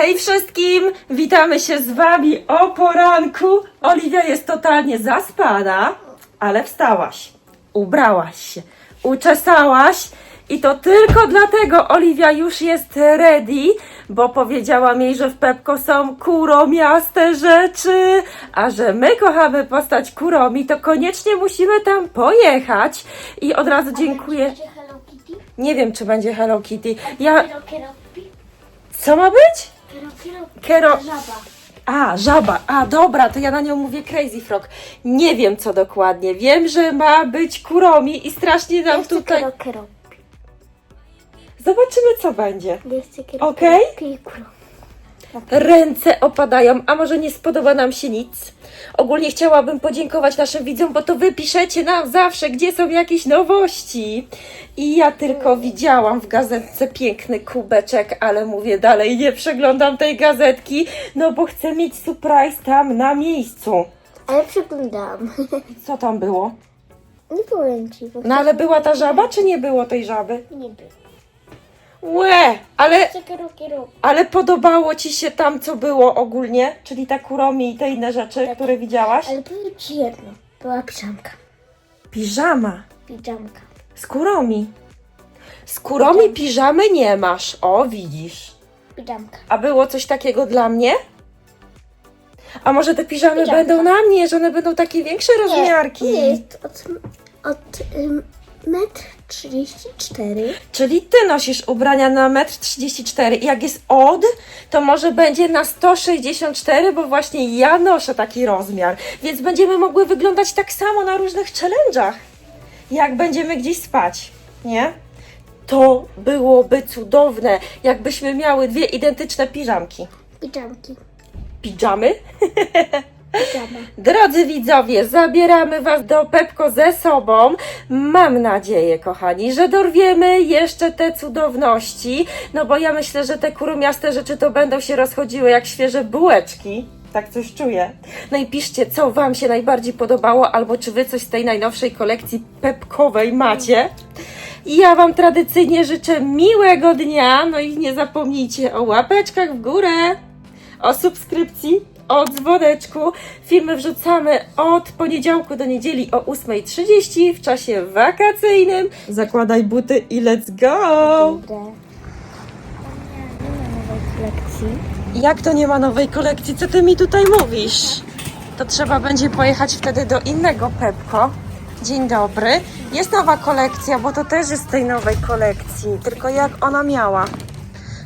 Hej wszystkim! Witamy się z Wami o poranku. Oliwia jest totalnie zaspana, ale wstałaś, ubrałaś się, uczesałaś i to tylko dlatego Oliwia już jest ready, bo powiedziałam jej, że w Pepko są kuromiaste rzeczy, a że my kochamy postać kuromi, to koniecznie musimy tam pojechać i od razu dziękuję. Nie wiem, czy będzie Hello Kitty. Ja... Co ma być? Kero. Żaba. A, żaba. A, dobra, to ja na nią mówię Crazy Frog. Nie wiem co dokładnie. Wiem, że ma być kuromi i strasznie nam Jeszcze tutaj... kero, kero. Zobaczymy co będzie. Okej. kuro. Ręce opadają, a może nie spodoba nam się nic. Ogólnie chciałabym podziękować naszym widzom, bo to wy piszecie nam zawsze, gdzie są jakieś nowości. I ja tylko widziałam w gazetce piękny kubeczek, ale mówię dalej, nie przeglądam tej gazetki, no bo chcę mieć surprise tam na miejscu. Ale przeglądałam. Co tam było? Nie powiem ci, bo No ale była ta żaba, czy nie było tej żaby? nie było. Łe, ale, ale podobało ci się tam, co było ogólnie? Czyli ta kuromi i te inne rzeczy, które widziałaś? Ale powiem ci jedno. Była piżamka. Piżama. Piżamka. Z kuromi. Z kuromi piżamy nie masz. O, widzisz. Piżamka. A było coś takiego dla mnie? A może te piżamy Piżamka. będą na mnie, że one będą takie większe rozmiarki? Nie, jest od, od ym, metr 34. Czyli ty nosisz ubrania na 1,34 m i jak jest od, to może będzie na 164, bo właśnie ja noszę taki rozmiar. Więc będziemy mogły wyglądać tak samo na różnych challenge'ach, jak będziemy gdzieś spać, nie? To byłoby cudowne, jakbyśmy miały dwie identyczne piżamki. Piżamki. Pijamy? Drodzy widzowie, zabieramy Was do Pepko ze sobą. Mam nadzieję, kochani, że dorwiemy jeszcze te cudowności. No bo ja myślę, że te kurumiaste rzeczy to będą się rozchodziły jak świeże bułeczki. Tak coś czuję. No i piszcie, co Wam się najbardziej podobało, albo czy Wy coś z tej najnowszej kolekcji pepkowej macie. I ja Wam tradycyjnie życzę miłego dnia. No i nie zapomnijcie o łapeczkach w górę o subskrypcji, o dzwoneczku. Filmy wrzucamy od poniedziałku do niedzieli o 8.30 w czasie wakacyjnym. Zakładaj buty i let's go! Nie ma nowej kolekcji. Jak to nie ma nowej kolekcji? Co ty mi tutaj mówisz? To trzeba będzie pojechać wtedy do innego Pepko. Dzień dobry. Jest nowa kolekcja, bo to też jest z tej nowej kolekcji. Tylko jak ona miała?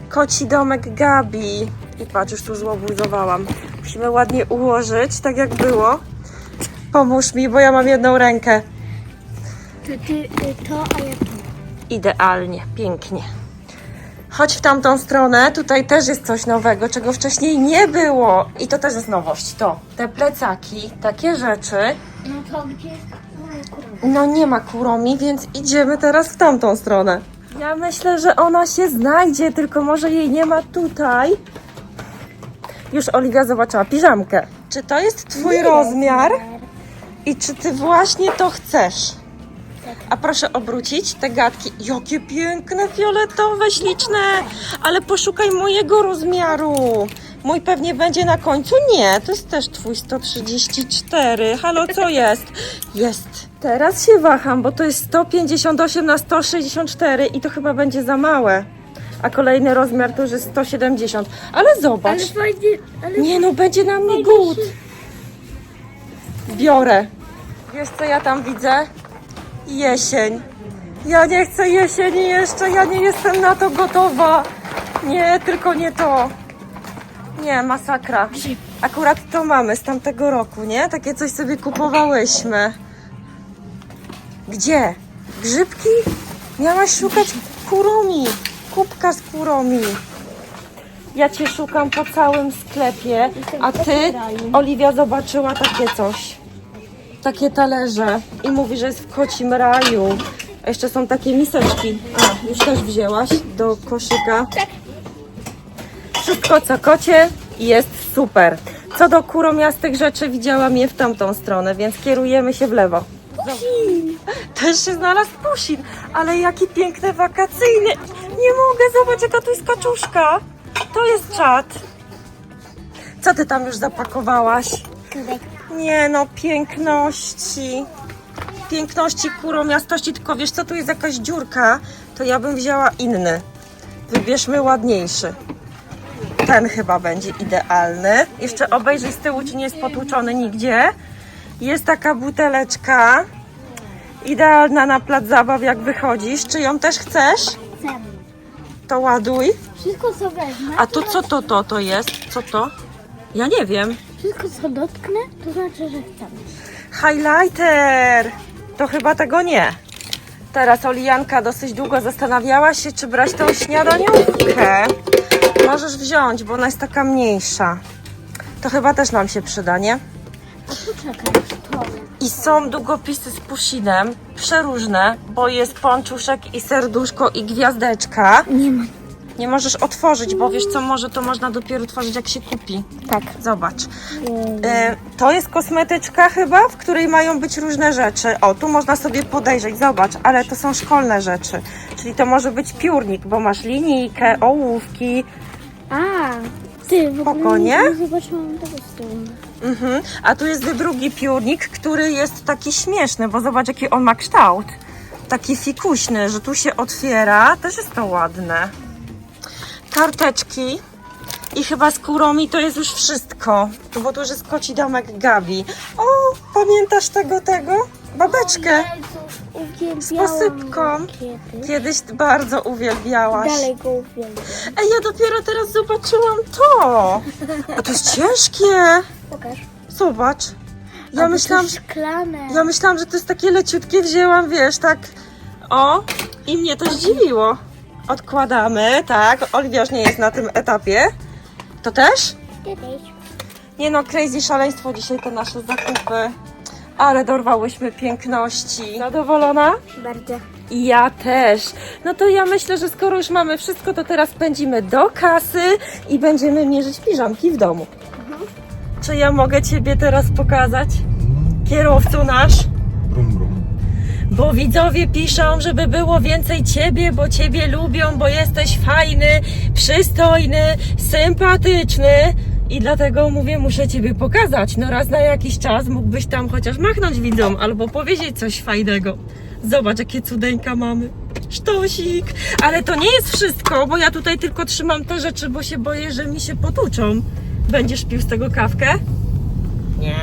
Koci domek Gabi. I patrz, już tu złobuzowałam. Musimy ładnie ułożyć, tak jak było. Pomóż mi, bo ja mam jedną rękę. To ty y, to, a ja to. Idealnie, pięknie. Chodź w tamtą stronę, tutaj też jest coś nowego, czego wcześniej nie było. I to też jest nowość, to. Te plecaki, takie rzeczy. No to gdzie jest? No nie ma kuromi, więc idziemy teraz w tamtą stronę. Ja myślę, że ona się znajdzie, tylko może jej nie ma tutaj. Już Oliwia zobaczyła piżamkę. Czy to jest twój rozmiar? I czy ty właśnie to chcesz? A proszę obrócić te gadki. Jakie piękne, fioletowe, śliczne. Ale poszukaj mojego rozmiaru. Mój pewnie będzie na końcu. Nie, to jest też twój 134. Halo, co jest? Jest. Teraz się waham, bo to jest 158 na 164 i to chyba będzie za małe. A kolejny rozmiar to już jest 170. Ale zobacz. Ale fajnie, ale Nie no, będzie na mnie. Biorę. Wiesz co ja tam widzę? Jesień. Ja nie chcę jesieni jeszcze, ja nie jestem na to gotowa. Nie, tylko nie to. Nie, masakra. Akurat to mamy z tamtego roku, nie? Takie coś sobie kupowałyśmy. Gdzie? Grzybki? Miałaś szukać kuromi. Kubka z kuromi. Ja cię szukam po całym sklepie, a ty, Oliwia, zobaczyła takie coś. Takie talerze i mówi, że jest w kocim raju. A jeszcze są takie miseczki. A, już też wzięłaś do koszyka. Wszystko co kocie jest super. Co do kuromiastych rzeczy widziałam je w tamtą stronę, więc kierujemy się w lewo. Też się znalazł pusin, ale jaki piękny wakacyjny. Nie mogę, zobacz jaka tu jest kaczuszka. To jest czat. Co ty tam już zapakowałaś? Kubek. Nie no, piękności. Piękności, kuromiastości, tylko wiesz co, tu jest jakaś dziurka, to ja bym wzięła inny. Wybierzmy ładniejszy. Ten chyba będzie idealny. Jeszcze obejrzyj z tyłu, czy nie jest potłuczony nigdzie. Jest taka buteleczka. Idealna na plac zabaw, jak wychodzisz. Czy ją też chcesz? Chcę. To ładuj. Wszystko co wezmę. A to co to, to, to jest? Co to? Ja nie wiem. Wszystko co dotknę, to znaczy, że chcę. Highlighter! To chyba tego nie. Teraz Olijanka dosyć długo zastanawiała się, czy brać tą śniadaniówkę. Możesz wziąć, bo ona jest taka mniejsza. To chyba też nam się przyda, nie? A poczekaj, to. I są długopisy z pusinem, przeróżne, bo jest pączuszek i serduszko i gwiazdeczka. Nie ma. Nie możesz otworzyć, bo wiesz co, może to można dopiero tworzyć jak się kupi. Tak. Zobacz. E, to jest kosmetyczka chyba, w której mają być różne rzeczy. O, tu można sobie podejrzeć, zobacz, ale to są szkolne rzeczy. Czyli to może być piórnik, bo masz linijkę, ołówki. A, ty w ogóle Spoko, nie? nie zobaczyłam tego. Mhm. A tu jest drugi piórnik, który jest taki śmieszny, bo zobacz jaki on ma kształt. Taki fikuśny, że tu się otwiera. Też jest to ładne. Karteczki. I chyba z kuromi to jest już wszystko. Bo tu już jest koci domek Gabi. O, pamiętasz tego, tego? Babeczkę. Z posypką. Kiedyś. Kiedyś bardzo uwielbiałaś. Dalej go uwielbiam. Ej, ja dopiero teraz zobaczyłam to. A to jest ciężkie. Pokaż. Zobacz. Ja A, myślałam, szklane. Ja myślałam, że to jest takie leciutkie, wzięłam, wiesz, tak. O, i mnie to zdziwiło. Odkładamy, tak. Oliwia już nie jest na tym etapie. To też? Nie no, crazy szaleństwo dzisiaj te nasze zakupy. Ale dorwałyśmy piękności. Zadowolona? Bardzo. I ja też. No to ja myślę, że skoro już mamy wszystko, to teraz pędzimy do kasy i będziemy mierzyć piżamki w domu. Czy ja mogę Ciebie teraz pokazać? Kierowcu nasz? Brum, brum. Bo widzowie piszą, żeby było więcej ciebie, bo ciebie lubią, bo jesteś fajny, przystojny, sympatyczny. I dlatego mówię, muszę ciebie pokazać. No raz na jakiś czas mógłbyś tam chociaż machnąć widzom albo powiedzieć coś fajnego. Zobacz, jakie cudeńka mamy. Sztosik. Ale to nie jest wszystko, bo ja tutaj tylko trzymam te rzeczy, bo się boję, że mi się potłuczą. Będziesz pił z tego kawkę? Nie.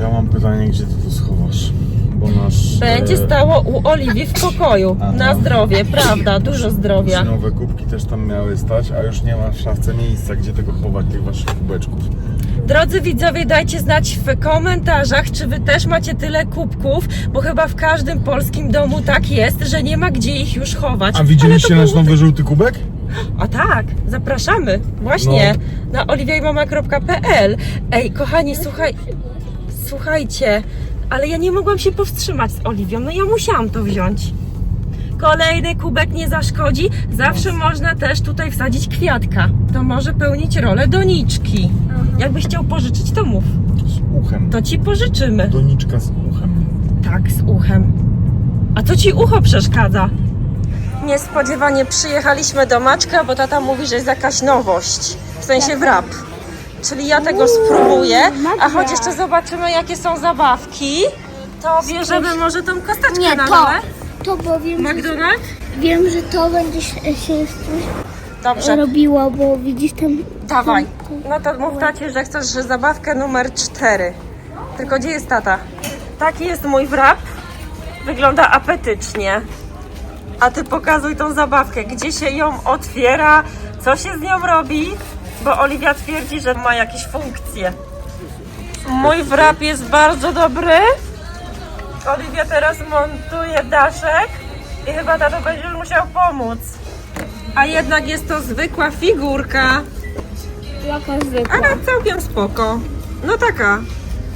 Ja mam pytanie, gdzie ty to schowasz? Bo nasz... Będzie e, stało u Oliwii w pokoju. Aha. Na zdrowie, prawda? Dużo zdrowia. Nowe kubki też tam miały stać, a już nie ma w szafce miejsca, gdzie tego chować, tych waszych kubeczków. Drodzy widzowie, dajcie znać w komentarzach, czy wy też macie tyle kubków, bo chyba w każdym polskim domu tak jest, że nie ma gdzie ich już chować. A widzieliście Ale to nasz nowy żółty kubek? O tak, zapraszamy. Właśnie No. na oliwiajmama.pl. Ej, kochani, słuchaj, słuchajcie, ale ja nie mogłam się powstrzymać z Oliwią, no ja musiałam to wziąć. Kolejny kubek nie zaszkodzi. Zawsze można też tutaj wsadzić kwiatka. To może pełnić rolę doniczki. Jakbyś chciał pożyczyć, to mów. Z uchem. To ci pożyczymy. Doniczka z uchem. Tak, z uchem. A co ci ucho przeszkadza? Niespodziewanie przyjechaliśmy do Maczka, bo tata mówi, że jest jakaś nowość. W sensie wrap. Czyli ja tego spróbuję. A choć jeszcze zobaczymy, jakie są zabawki, to bierzemy może tą kosteczkę Nie, na to. dole. To bo wiem, że, McDonald's? wiem, że to będzie się, się Dobrze, robiło, bo widzisz tam... dawaj. No to mów tacie, że chcesz że zabawkę numer 4. Tylko gdzie jest tata? Taki jest mój wrap. Wygląda apetycznie. A ty pokazuj tą zabawkę, gdzie się ją otwiera, co się z nią robi, bo Oliwia twierdzi, że ma jakieś funkcje. Mój wrap jest bardzo dobry. Oliwia teraz montuje daszek i chyba tato będziesz musiał pomóc. A jednak jest to zwykła figurka, Jaka zwykła. ale całkiem spoko. No taka.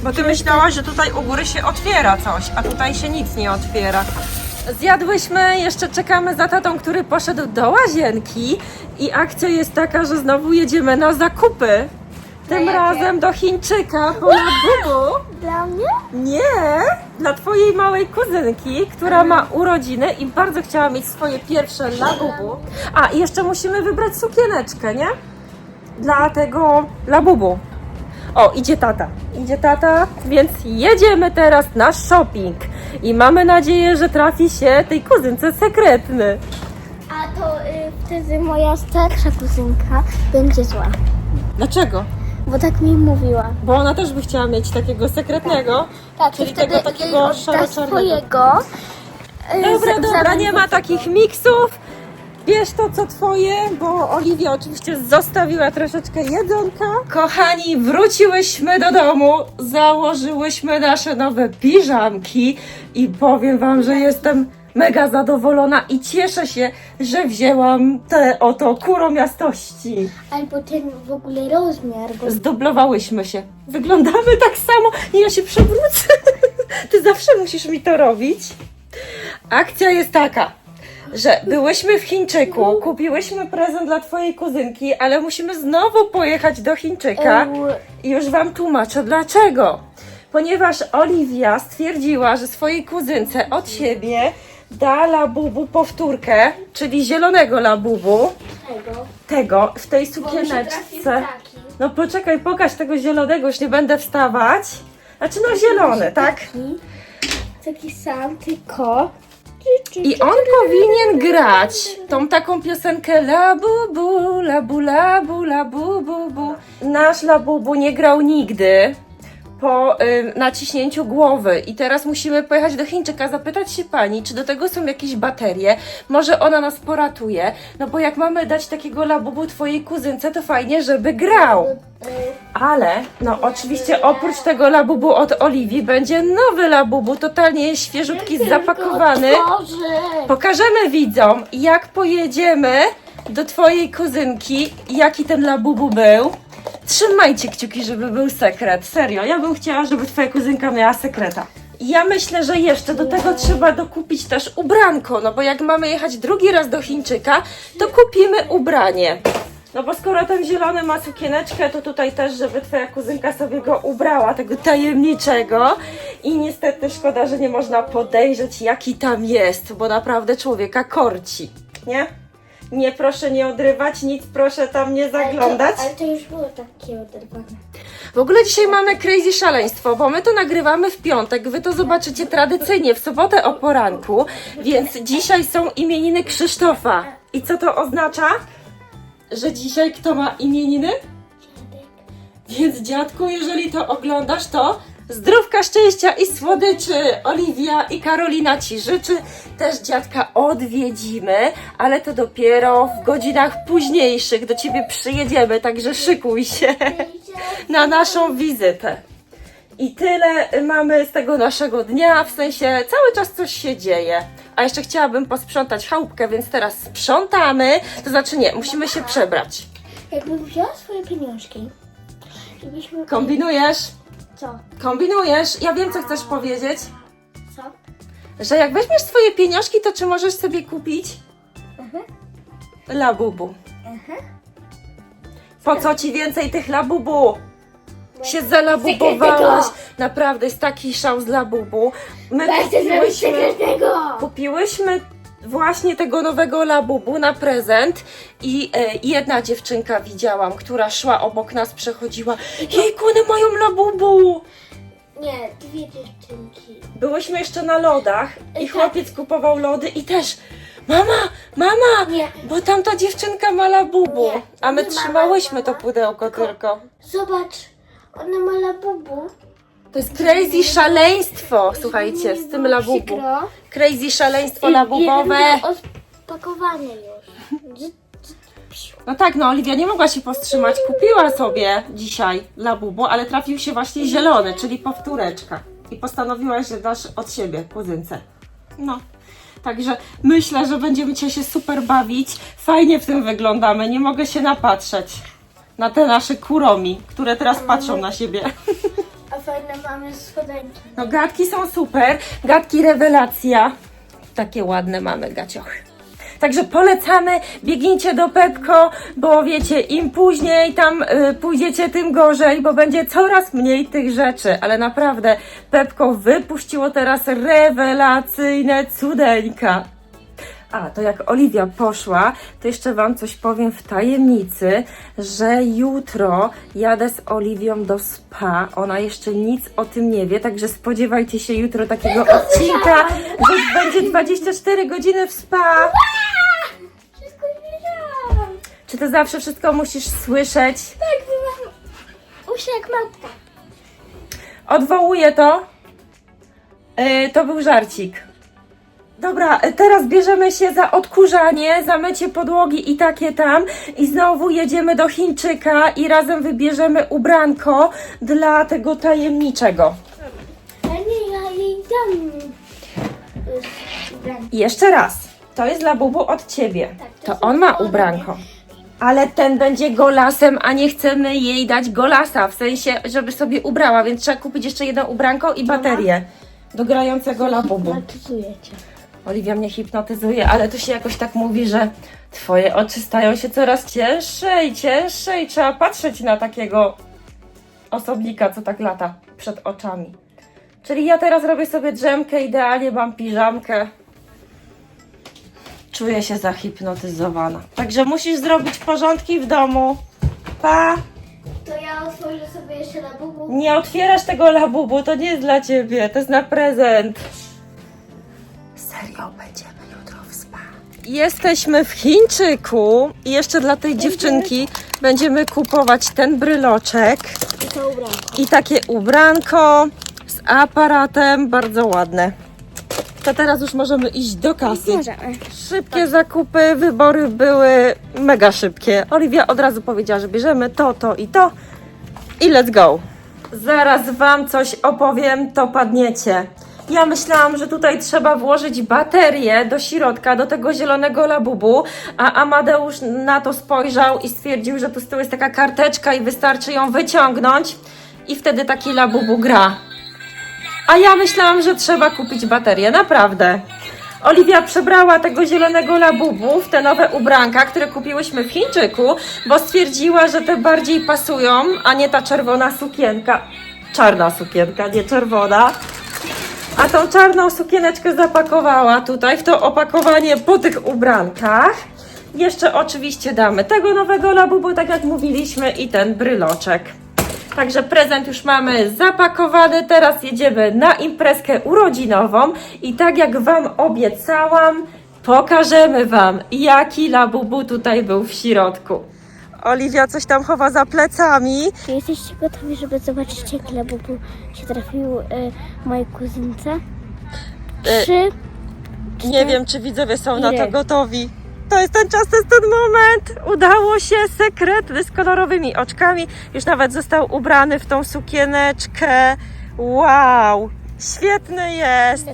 Bo ty myślałaś, że tutaj u góry się otwiera coś, a tutaj się nic nie otwiera. Zjadłyśmy, jeszcze czekamy za tatą, który poszedł do łazienki i akcja jest taka, że znowu jedziemy na zakupy. Tym jakie? razem do Chińczyka po Labubu. Dla mnie? Nie, dla twojej małej kuzynki, która ma urodziny i bardzo chciała mieć swoje pierwsze Labubu. A, i jeszcze musimy wybrać sukieneczkę, nie? dla tego labubu. O, idzie tata. Idzie tata, więc jedziemy teraz na shopping. I mamy nadzieję, że trafi się tej kuzynce sekretny. A to y, wtedy moja starsza kuzynka będzie zła. Dlaczego? Bo tak mi mówiła. Bo ona też by chciała mieć takiego sekretnego. Tak, Czyli i wtedy tego takiego odda szaro-czarnego. swojego. y, Dobra, za- dobra, nie ma takich miksów. Bierz to, co twoje, bo Oliwia oczywiście zostawiła troszeczkę jedzonka. Kochani, wróciłyśmy do domu, założyłyśmy nasze nowe piżamki i powiem wam, że jestem mega zadowolona i cieszę się, że wzięłam te oto kuromiastości. Albo ten w ogóle rozmiar, bo Zdublowałyśmy się. Wyglądamy tak samo. Nie, ja się przewrócę. Ty zawsze musisz mi to robić. Akcja jest taka, że byłyśmy w Chińczyku, kupiłyśmy prezent dla twojej kuzynki, ale musimy znowu pojechać do Chińczyka. I już wam tłumaczę dlaczego. Ponieważ Oliwia stwierdziła, że swojej kuzynce od siebie da labubu powtórkę, czyli zielonego labubu, tego. tego w tej sukieneczce. No poczekaj, pokaż tego zielonego, już nie będę wstawać. Znaczy no zielony, tak? Taki sam, tylko. I on powinien grać tą taką piosenkę la bu bu, la bu la bu, la bu bu bu. Nasz labubu nie grał nigdy po y, naciśnięciu głowy i teraz musimy pojechać do Chińczyka, zapytać się pani, czy do tego są jakieś baterie, może ona nas poratuje, no bo jak mamy dać takiego labubu twojej kuzynce, to fajnie, żeby grał. Ale, no oczywiście oprócz tego labubu od Oliwii będzie nowy labubu, totalnie świeżutki, zapakowany. Pokażemy widzom, jak pojedziemy do twojej kuzynki, jaki ten labubu był. Trzymajcie kciuki, żeby był sekret. Serio, ja bym chciała, żeby twoja kuzynka miała sekreta. Ja myślę, że jeszcze do tego trzeba dokupić też ubranko, no bo jak mamy jechać drugi raz do Chińczyka, to kupimy ubranie. No bo skoro ten zielony ma sukieneczkę, to tutaj też, żeby twoja kuzynka sobie go ubrała, tego tajemniczego. I niestety szkoda, że nie można podejrzeć, jaki tam jest, bo naprawdę człowieka korci, nie? Nie, proszę nie odrywać, nic proszę tam nie zaglądać. Ale to już było takie oderwane. W ogóle dzisiaj mamy crazy szaleństwo, bo my to nagrywamy w piątek, wy to zobaczycie tradycyjnie w sobotę o poranku, więc dzisiaj są imieniny Krzysztofa. I co to oznacza? Że dzisiaj kto ma imieniny? Więc dziadku, jeżeli to oglądasz, to zdrówka, szczęścia i słodyczy. Oliwia i Karolina ci życzy. Też dziadka odwiedzimy, ale to dopiero w godzinach późniejszych do ciebie przyjedziemy, także szykuj się na naszą wizytę. I tyle mamy z tego naszego dnia, w sensie cały czas coś się dzieje. A jeszcze chciałabym posprzątać chałupkę, więc teraz sprzątamy. To znaczy nie, musimy się przebrać. Jakbym wzięła swoje pieniążki i byśmy... Kombinujesz? Co? Kombinujesz? Ja wiem, co chcesz powiedzieć. Co? Że jak weźmiesz swoje pieniążki, to czy możesz sobie kupić? Mhm. Labubu. Mhm. Po co ci więcej tych labubu? Się zalabubowałaś. Naprawdę jest taki szał z labubu. My zrobić kupiłyśmy, sekretnego! kupiłyśmy właśnie tego nowego labubu na prezent i e, jedna dziewczynka widziałam, która szła obok nas, przechodziła. Jejku, one mają labubu! Nie, dwie dziewczynki. Byłyśmy jeszcze na lodach i Tak. chłopiec kupował lody i też Mama, mama, Nie. bo tamta dziewczynka ma labubu. Nie, A my nie mama, trzymałyśmy to pudełko tylko. Zobacz, ona ma labubu. To jest crazy szaleństwo, słuchajcie, z tym labubu. Przykro. Crazy szaleństwo labubowe. Odpakowane już. No tak, no Oliwia nie mogła się powstrzymać. Kupiła sobie dzisiaj labubu, ale trafił się właśnie zielony, czyli powtóreczka. I postanowiłaś, że dasz od siebie kuzynce. No. Także myślę, że będziemy dzisiaj się super bawić. Fajnie w tym wyglądamy. Nie mogę się napatrzeć na te nasze kuromi, które teraz patrzą na siebie. Fajne mamy spodenki. No gadki są super. Gadki rewelacja. Takie ładne mamy gaciochy. Także polecamy, biegnijcie do Pepko, bo wiecie, im później tam y, pójdziecie, tym gorzej, bo będzie coraz mniej tych rzeczy. Ale naprawdę, Pepko wypuściło teraz rewelacyjne cudeńka. A, to jak Oliwia poszła, to jeszcze Wam coś powiem w tajemnicy, że jutro jadę z Oliwią do spa. Ona jeszcze nic o tym nie wie, także spodziewajcie się jutro takiego odcinka, że będzie 24 godziny w spa. Wszystko wiedziałam. Czy ty zawsze wszystko musisz słyszeć? Tak, byłam. Usia jak małpka. Odwołuję to. Yy, to był żarcik. Dobra, teraz bierzemy się za odkurzanie, za mycie podłogi i takie tam. I znowu jedziemy do Chińczyka i razem wybierzemy ubranko dla tego tajemniczego. Ale nie, ja jej dam. I jeszcze raz. To jest dla Bubu od ciebie. Tak, to To on ma ubranko. Ale ten będzie golasem, a nie chcemy jej dać golasa, w sensie, żeby sobie ubrała, więc trzeba kupić jeszcze jedno ubranko i baterię do grającego labubu. Hipnotyzuję cię. Oliwia mnie hipnotyzuje, ale to się jakoś tak mówi, że twoje oczy stają się coraz cięższe i cięższe i trzeba patrzeć na takiego osobnika, co tak lata przed oczami. Czyli ja teraz robię sobie drzemkę, idealnie mam piżamkę. Czuję się zahipnotyzowana. Także musisz zrobić porządki w domu. Pa! To ja otworzę sobie jeszcze na bubu. Nie otwierasz tego labubu, to nie jest dla ciebie, to jest na prezent. Serio, będziemy jutro w spa. Jesteśmy w Chińczyku i jeszcze dla tej dziewczynki będziemy kupować ten bryloczek I to ubranko. i takie ubranko z aparatem, bardzo ładne. To teraz już możemy iść do kasy. Możemy. Szybkie zakupy, wybory były mega szybkie. Oliwia od razu powiedziała, że bierzemy to, to i to i let's go. Zaraz Wam coś opowiem, to padniecie. Ja myślałam, że tutaj trzeba włożyć baterię do środka, do tego zielonego labubu, a Amadeusz na to spojrzał i stwierdził, że tu z tyłu jest taka karteczka i wystarczy ją wyciągnąć i wtedy taki labubu gra. A ja myślałam, że trzeba kupić baterię, naprawdę. Oliwia przebrała tego zielonego labubu w te nowe ubranka, które kupiłyśmy w Chińczyku, bo stwierdziła, że te bardziej pasują, a nie ta czerwona sukienka. Czarna sukienka, nie czerwona. A tą czarną sukieneczkę zapakowała tutaj w to opakowanie po tych ubrankach. Jeszcze oczywiście damy tego nowego labubu, tak jak mówiliśmy, i ten bryloczek. Także prezent już mamy zapakowany. Teraz jedziemy na imprezkę urodzinową i tak jak Wam obiecałam, pokażemy Wam, jaki labubu tutaj był w środku. Oliwia coś tam chowa za plecami. Czy jesteście gotowi, żeby zobaczyć, jak labubu się trafił y, mojej kuzynce? Y, Trzy. Nie wiem, czy widzowie są na to Ile? gotowi. To jest ten czas, to jest ten moment. Udało się, sekretny z kolorowymi oczkami. Już nawet został ubrany w tą sukieneczkę. Wow, świetny jest.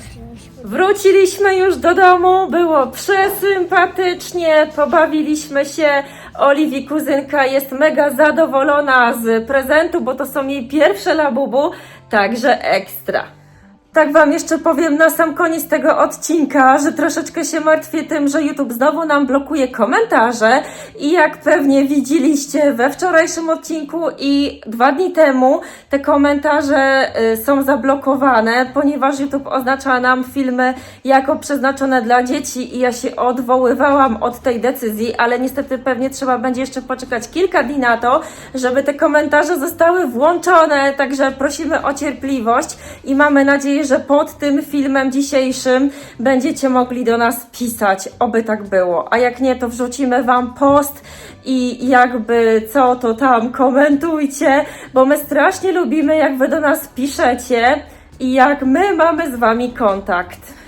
Wróciliśmy już do domu, było przesympatycznie, pobawiliśmy się. Oliwii kuzynka jest mega zadowolona z prezentu, bo to są jej pierwsze labubu, także ekstra. Tak Wam jeszcze powiem na sam koniec tego odcinka, że troszeczkę się martwię tym, że YouTube znowu nam blokuje komentarze. I jak pewnie widzieliście we wczorajszym odcinku i dwa dni temu, te komentarze y, są zablokowane, ponieważ YouTube oznacza nam filmy jako przeznaczone dla dzieci i ja się odwoływałam od tej decyzji, ale niestety pewnie trzeba będzie jeszcze poczekać kilka dni na to, żeby te komentarze zostały włączone, także prosimy o cierpliwość i mamy nadzieję, że pod tym filmem dzisiejszym będziecie mogli do nas pisać, oby tak było. A jak nie, to wrzucimy Wam post i jakby co to tam komentujcie, bo my strasznie lubimy, jak Wy do nas piszecie i jak my mamy z Wami kontakt.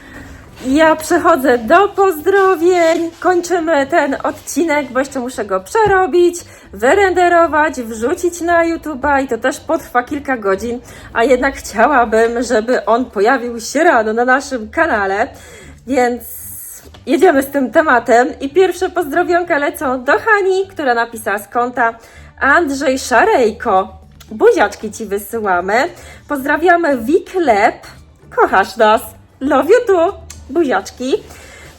Ja przechodzę do pozdrowień. Kończymy ten odcinek, bo jeszcze muszę go przerobić, wyrenderować, wrzucić na YouTube'a i to też potrwa kilka godzin, a jednak chciałabym, żeby on pojawił się rano na naszym kanale, więc jedziemy z tym tematem. I pierwsze pozdrowionka lecą do Hani, która napisała z konta Andrzej Szarejko. Buziaczki Ci wysyłamy. Pozdrawiamy Wiklep. Kochasz nas. Love you too. Buziaczki.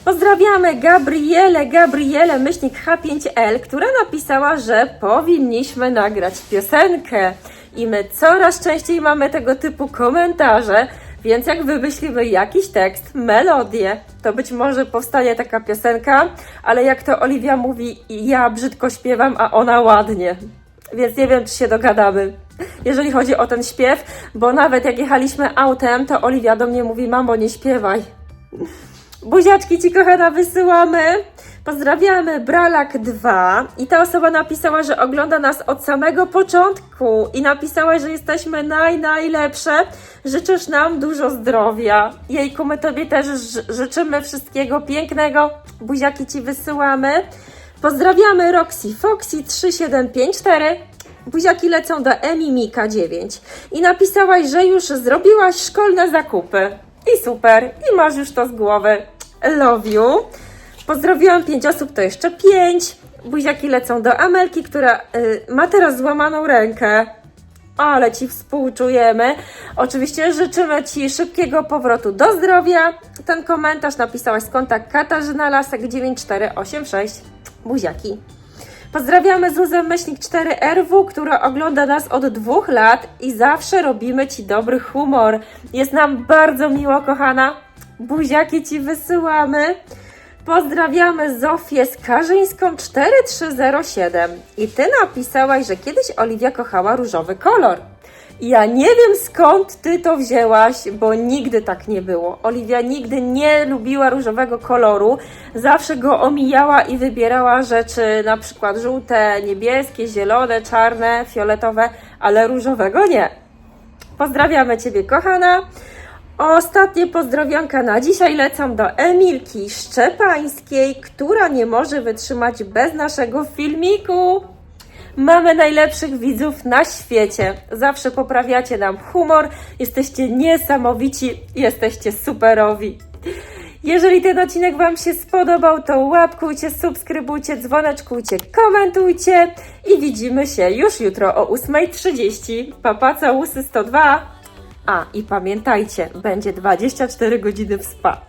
Pozdrawiamy Gabrielę, Gabrielę, myślnik H5L, która napisała, że powinniśmy nagrać piosenkę. I my coraz częściej mamy tego typu komentarze, Więc jak wymyślimy jakiś tekst, melodię, to być może powstanie taka piosenka, ale jak to Oliwia mówi, ja brzydko śpiewam, a ona ładnie. Więc nie wiem, czy się dogadamy, jeżeli chodzi o ten śpiew, bo nawet jak jechaliśmy autem, to Oliwia do mnie mówi, mamo, nie śpiewaj. Buziaczki Ci kochana wysyłamy. Pozdrawiamy Bralak2 i ta osoba napisała, że ogląda nas od samego początku i napisała, że jesteśmy naj, najlepsze. Życzysz nam dużo zdrowia. Jejku, my Tobie też ży- życzymy wszystkiego pięknego. Buziaki Ci wysyłamy. Pozdrawiamy Roxy Foxy 3754. Buziaki lecą do Emi Mika 9 i napisałaś, że już zrobiłaś szkolne zakupy. I super, i masz już to z głowy. Love you. Pozdrowiłam pięć osób, to jeszcze pięć. Buziaki lecą do Amelki, która y, ma teraz złamaną rękę. Ale Ci współczujemy. Oczywiście życzymy Ci szybkiego powrotu do zdrowia. Ten komentarz napisałaś z konta Katarzyna Lasek 9486. Buziaki. Pozdrawiamy Zuzę Myślnik 4RW, która ogląda nas od dwóch lat i zawsze robimy Ci dobry humor. Jest nam bardzo miło, kochana. Buziaki Ci wysyłamy. Pozdrawiamy Zofię Skarżyńską 4307 i Ty napisałaś, że kiedyś Oliwia kochała różowy kolor. Ja nie wiem skąd Ty to wzięłaś, bo nigdy tak nie było. Oliwia nigdy nie lubiła różowego koloru, zawsze go omijała i wybierała rzeczy na przykład żółte, niebieskie, zielone, czarne, fioletowe, ale różowego nie. Pozdrawiamy Ciebie, kochana. Ostatnie pozdrowionka na dzisiaj lecą do Emilki Szczepańskiej, która nie może wytrzymać bez naszego filmiku. Mamy najlepszych widzów na świecie. Zawsze poprawiacie nam humor. Jesteście niesamowici, jesteście superowi. Jeżeli ten odcinek Wam się spodobał, to łapkujcie, subskrybujcie, dzwoneczkujcie, komentujcie i widzimy się już jutro o 8.30. Papa całusy 102. A i pamiętajcie, będzie 24 godziny w spa.